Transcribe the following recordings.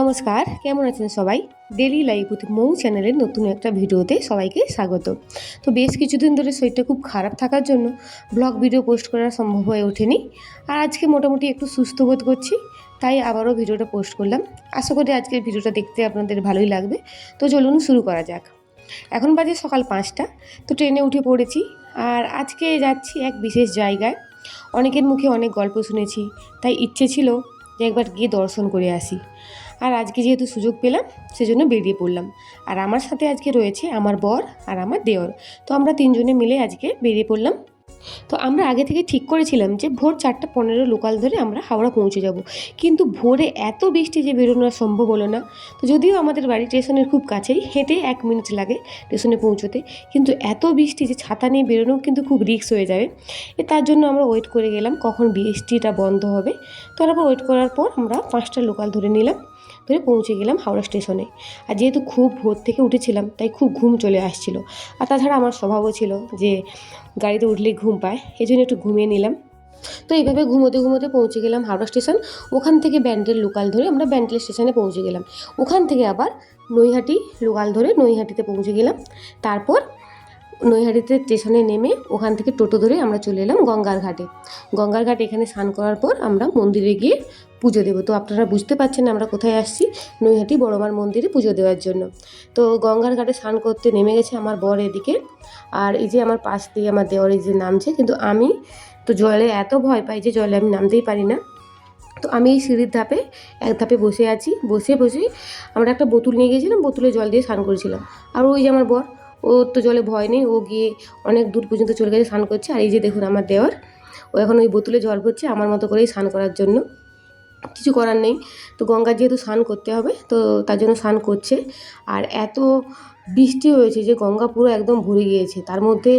নমস্কার, কেমন আছেন সবাই? ডেলি লাইফ উইথ মৌ চ্যানেলের নতুন একটা ভিডিওতে সবাইকে স্বাগত। তো বেশ কিছুদিন ধরে শরীরটা খুব খারাপ থাকার জন্য ব্লগ ভিডিও পোস্ট করা সম্ভব হয়ে ওঠেনি। আর আজকে মোটামুটি একটু সুস্থ বোধ করছি, তাই আবারও ভিডিওটা পোস্ট করলাম। আশা করি আজকের ভিডিওটা দেখতে আপনাদের ভালোই লাগবে। তো চলুন শুরু করা যাক। এখন বাজে সকাল পাঁচটা, তো ট্রেনে উঠে পড়েছি। আর আজকে যাচ্ছি এক বিশেষ জায়গায়। অনেকের মুখে অনেক গল্প শুনেছি, তাই ইচ্ছে ছিল যে একবার গিয়ে দর্শন করে আসি। আর আজকে যেহেতু সুযোগ পেলাম, সেজন্য বেরিয়ে পড়লাম। আর আমার সাথে আজকে রয়েছে আমার বর আর আমার দেওর। তো আমরা তিনজনে মিলে আজকে বেরিয়ে পড়লাম। তো আমরা আগে থেকে ঠিক করেছিলাম যে ভোর চারটা পনেরো লোকাল ধরে আমরা হাওড়া পৌঁছে যাব। কিন্তু ভোরে এত বৃষ্টি যে বেরোনো সম্ভব হলো না। তো যদিও আমাদের বাড়ি স্টেশনের খুব কাছেই, হেঁটে এক মিনিট লাগে স্টেশনে পৌঁছতে। কিন্তু এত বৃষ্টি যে ছাতা নিয়ে বেরোনো কিন্তু খুব রিস্ক হয়ে যাবে। এ তার জন্য আমরা ওয়েট করে গেলাম কখন বৃষ্টিটা বন্ধ হবে। তারপর ওয়েট করার পর আমরা পাঁচটা লোকাল ধরে নিলাম, ধরে পৌঁছে গেলাম হাওড়া স্টেশনে। আর যেহেতু খুব ভোর থেকে উঠেছিলাম, তাই খুব ঘুম চলে আসছিল। আর তাছাড়া আমার স্বভাবও ছিল যে গাড়িতে উঠলেই ঘুম পায়, এই জন্য একটু ঘুমিয়ে নিলাম। তো এইভাবে ঘুমোতে ঘুমোতে পৌঁছে গেলাম হাওড়া স্টেশন। ওখান থেকে ব্যান্ডেল লোকাল ধরে আমরা ব্যান্ডেল স্টেশনে পৌঁছে গেলাম। ওখান থেকে আবার নৈহাটি লোকাল ধরে নৈহাটিতে পৌঁছে গেলাম। তারপর নৈহাটিতে স্টেশনে নেমে ওখান থেকে টোটো ধরে আমরা চলে এলাম গঙ্গার ঘাটে। গঙ্গার ঘাটে এখানে স্নান করার পর আমরা মন্দিরে গিয়ে পুজো দেবো। তো আপনারা বুঝতে পারছেন আমরা কোথায় আসছি নৈহাটি বড়মার মন্দিরে পুজো দেওয়ার জন্য। তো গঙ্গার ঘাটে স্নান করতে নেমে গেছে আমার বর এদিকে। আর এই যে আমার পাশ দিয়ে আমার দেওয়ার এই যে নামছে, কিন্তু আমি তো জলে এত ভয় পাই যে জলে আমি নামতেই পারি না। তো আমি এই সিঁড়ির ধাপে, এক ধাপে বসে আছি। বসে বসে আমরা একটা বোতল নিয়ে গিয়েছিলাম, বোতলে জল দিয়ে স্নান করেছিলাম। আর ওই যে আমার বর ও তো জলে ভয় নেই, ও গিয়ে অনেক দূর পর্যন্ত চলে গেছে, স্নান করছে। আর এই যে দেখুন আমার দেওয়ার, ও এখন ওই বোতলে জল ভরছে, আমার মতো করেই স্নান করার জন্য। কিছু করার নেই। তো গঙ্গার যেহেতু স্নান করতে হবে, তো তার জন্য স্নান করছে। আর এত বৃষ্টি হয়েছে যে গঙ্গা পুরো একদম ভরে গিয়েছে। তার মধ্যে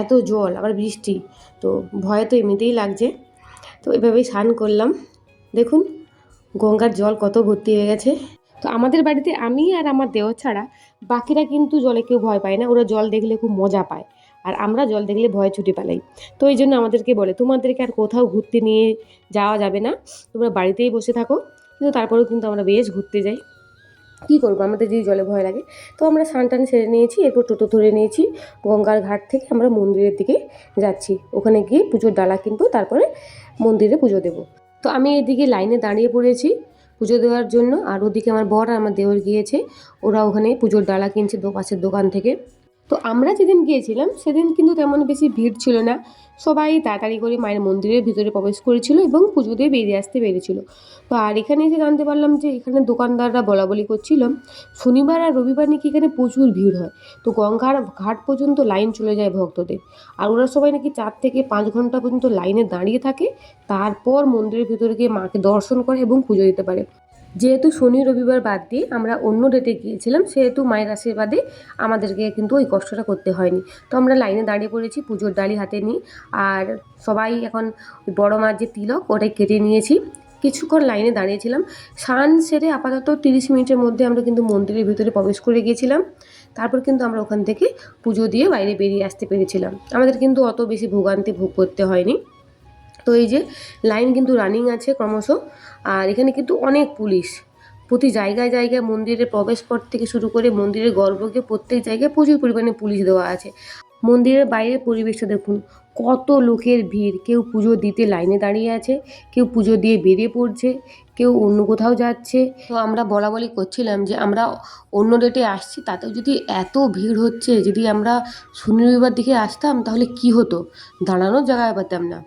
এত জল, আবার বৃষ্টি, তো ভয় তো এমনিতেই লাগছে। তো এভাবেই স্নান করলাম। দেখুন গঙ্গার জল কত ভর্তি হয়ে গেছে। তো আমাদের বাড়িতে আমি আর আমার দেওয়া ছাড়া বাকিরা কিন্তু জলে কেউ ভয় পায় না, ওরা জল দেখলে খুব মজা পায় আর আমরা জল দেখলে ভয় ছুটে পালাই। তো এই জন্য আমাদেরকে বলে, তোমাদেরকে আর কোথাও ঘুরতে নিয়ে যাওয়া যাবে না, তোমরা বাড়িতেই বসে থাকো। কিন্তু তারপরেও কিন্তু আমরা বেশ ঘুরতে যাই। কী করব? আমাদের যদি জলে ভয় লাগে। তো আমরা স্নান সেরে নিয়েছি, এরপর টোটো ধরে নিয়েছি, গঙ্গার ঘাট থেকে আমরা মন্দিরের দিকে যাচ্ছি। ওখানে গিয়ে পুজোর ডালা কিনবো, তারপরে মন্দিরে পুজো দেবো। তো আমি এদিকে লাইনে দাঁড়িয়ে পড়েছি। পুজো দেওয়ার জন্য। আর ওদিকে আমার বর আর আমার দেওয়ার গিয়েছে। ওরা ওখানে পুজোর ডালা কিনছে পাশের দোকান থেকে। তো আমরা যেদিন গিয়েছিলাম, সেদিন কিন্তু তেমন বেশি ভিড় ছিল না। সবাই তাড়াতাড়ি করে মায়ের মন্দিরের ভিতরে প্রবেশ করেছিল এবং পুজো দিয়ে বেরিয়ে আসতে পেরেছিল। তো আর এখানে এসে জানতে পারলাম যে এখানে দোকানদাররা বলা বলি করছিল, শনিবার আর রবিবার নাকি এখানে প্রচুর ভিড় হয়। তো গঙ্গার ঘাট পর্যন্ত লাইন চলে যায় ভক্তদের। আর ওরা সবাই নাকি চার থেকে পাঁচ ঘণ্টা পর্যন্ত লাইনে দাঁড়িয়ে থাকে, তারপর মন্দিরের ভিতরে গিয়ে মাকে দর্শন করে এবং পুজো দিতে পারে। যেহেতু শনি রবিবার বাদ দিয়ে আমরা অন্য ডেটে গিয়েছিলাম, সেহেতু মায়ের আশীর্বাদে আমাদেরকে কিন্তু ওই কষ্টটা করতে হয়নি। তো আমরা লাইনে দাঁড়িয়ে পড়েছি পুজোর ডালি হাতে নিই আর সবাই এখন বড় মার যে তিলক, ওটাই কেটে নিয়েছি। কিছুক্ষণ লাইনে দাঁড়িয়েছিলাম। সান সেরে আপাতত তিরিশ মিনিটের মধ্যে আমরা কিন্তু মন্দিরের ভিতরে প্রবেশ করে গিয়েছিলাম। তারপর কিন্তু আমরা ওখান থেকে পুজো দিয়ে বাইরে বেরিয়ে আসতে পেরেছিলাম। আমাদের কিন্তু অত বেশি ভোগান্তি ভোগ করতে হয়নি। তো এই যে লাইন কিন্তু রানিং আছে ক্রমশ। আর এখানে কিন্তু অনেক পুলিশ। প্রতি জায়গায় জায়গায় মন্দিরের প্রবেশ পথ থেকে শুরু করে মন্দিরের গর্ভকে প্রত্যেক জায়গায় প্রচুর পরিমাণে পুলিশ দেওয়া আছে। মন্দিরের বাইরের পরিবেশটা দেখুন, কত লোকের ভিড়। কেউ পুজো দিতে লাইনে দাঁড়িয়ে আছে, কেউ পুজো দিয়ে বেরিয়ে পড়ছে, কেউ অন্য কোথাও যাচ্ছে। তো আমরা বলা বলি করছিলাম যে আমরা অন্য ডেটে আসছি, তাতেও যদি এত ভিড় হচ্ছে, যদি আমরা শনি রবিবার দিকে আসতাম তাহলে কি হতো? দাঁড়ানোর জায়গায় পেতাম না।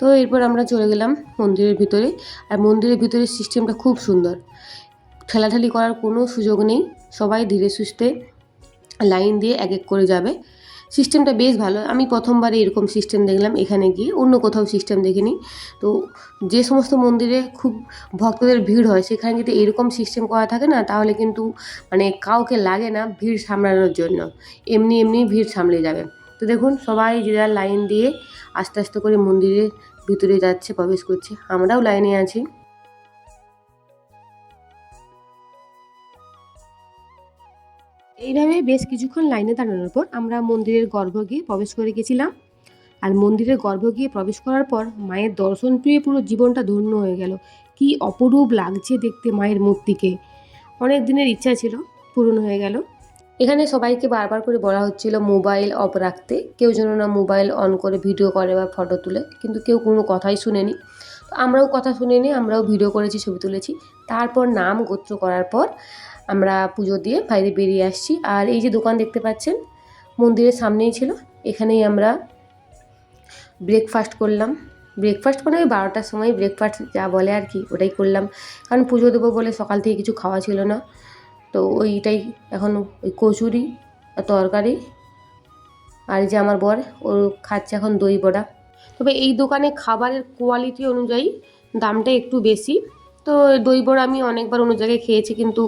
তো এরপর আমরা চলে গেলাম মন্দিরের ভিতরে। আর মন্দিরের ভিতরে সিস্টেমটা খুব সুন্দর। ঠেলাঠেলি করার কোনো সুযোগ নেই। সবাই ধীরে সুস্থে লাইন দিয়ে এক এক করে যাবে। সিস্টেমটা বেশ ভালো। আমি প্রথমবারে এরকম সিস্টেম দেখলাম এখানে গিয়ে। অন্য কোথাও সিস্টেম দেখিনি। তো যে সমস্ত মন্দিরে খুব ভক্তদের ভিড় হয়, সেখানে যদি এরকম সিস্টেম করা থাকে না, তাহলে কিন্তু মানে কাউকে লাগে না ভিড় সামলানোর জন্য। এমনি এমনি ভিড় সামলে যাবে। তো দেখুন, সবাই যে যার লাইন দিয়ে আস্তে আস্তে করে মন্দিরের ভিতরে যাচ্ছে, প্রবেশ করছে। আমরাও লাইনে আছি। এইভাবে বেশ কিছুক্ষণ লাইনে দাঁড়ানোর পর আমরা মন্দিরের গর্ভ গিয়ে প্রবেশ করে গেছিলাম। আর মন্দিরের গর্ভ গিয়ে প্রবেশ করার পর মায়ের দর্শন পেয়ে পুরো জীবনটা ধন্য হয়ে গেল। কি অপরূপ লাগছে দেখতে মায়ের মূর্তিকে। অনেক দিনের ইচ্ছা ছিল পূরণ হয়ে গেল। এখানে সবাইকে বারবার করে বলা হচ্ছিল মোবাইল অফ রাখতে। কেউ যেন না মোবাইল অন করে ভিডিও করে বা ফটো তুলে, কিন্তু কেউ কোনো কথাই শুনেনি। তো আমরাও কথা শুনিনি, আমরাও ভিডিও করেছি, ছবি তুলেছি। তারপর নাম গোত্র করার পর আমরা পুজো দিয়ে বাইরে বেরিয়ে আসছি। আর এই যে দোকান দেখতে পাচ্ছেন, মন্দিরের সামনেই ছিল। এখানেই আমরা ব্রেকফাস্ট করলাম। ব্রেকফাস্ট মানে ওই বারোটার সময় ব্রেকফাস্ট যা বলে আর কি, ওটাই করলাম। কারণ পুজো দেবো বলে সকাল থেকে কিছু খাওয়া ছিল না। তো ওইটাই এখন ওই কচুরি আর তরকারি। আর যে আমার বর, ও খাচ্ছে এখন দই বড়া। তবে এই দোকানে খাবারের কোয়ালিটি অনুযায়ী দামটা একটু বেশি। তো দই বড়া আমি অনেকবার অন্য জায়গায় খেয়েছি কিন্তু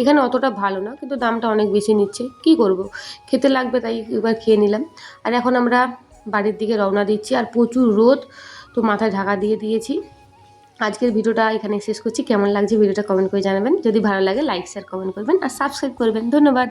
এখানে অতটা ভালো না, কিন্তু দামটা অনেক বেশি নিচ্ছে। কি করব? খেতে লাগবে তাই এবার খেয়ে নিলাম। আর এখন আমরা বাড়ির দিকে রওনা দিচ্ছি। আর প্রচুর রোদ, তো মাথায় ঢাকা দিয়ে দিয়েছি। আজকের ভিডিওটা এখানে শেষ করছি। কেমন লাগছে ভিডিওটা কমেন্ট করে জানাবেন। যদি ভালো লাগে লাইক শেয়ার কমেন্ট করবেন আর সাবস্ক্রাইব করবেন। ধন্যবাদ।